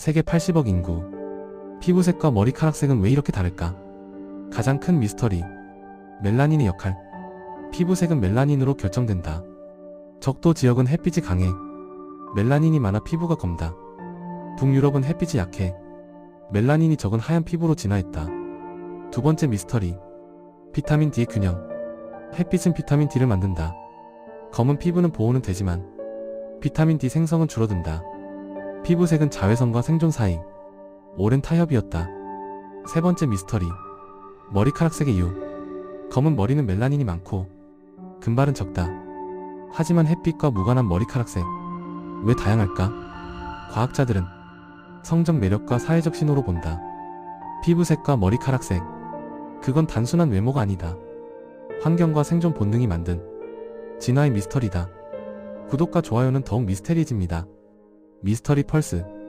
세계 80억 인구. 피부색과 머리카락색은 왜 이렇게 다를까? 가장 큰 미스터리. 멜라닌의 역할. 피부색은 멜라닌으로 결정된다. 적도 지역은 햇빛이 강해. 멜라닌이 많아 피부가 검다. 북유럽은 햇빛이 약해. 멜라닌이 적은 하얀 피부로 진화했다. 두 번째 미스터리. 비타민 D의 균형. 햇빛은 비타민 D를 만든다. 검은 피부는 보호는 되지만 비타민 D 생성은 줄어든다. 피부색은 자외선과 생존 사이. 오랜 타협이었다. 세 번째 미스터리. 머리카락색의 이유. 검은 머리는 멜라닌이 많고 금발은 적다. 하지만 햇빛과 무관한 머리카락색. 왜 다양할까? 과학자들은 성적 매력과 사회적 신호로 본다. 피부색과 머리카락색. 그건 단순한 외모가 아니다. 환경과 생존 본능이 만든 진화의 미스터리다. 구독과 좋아요는 더욱 미스테리해집니다. 미스터리 펄스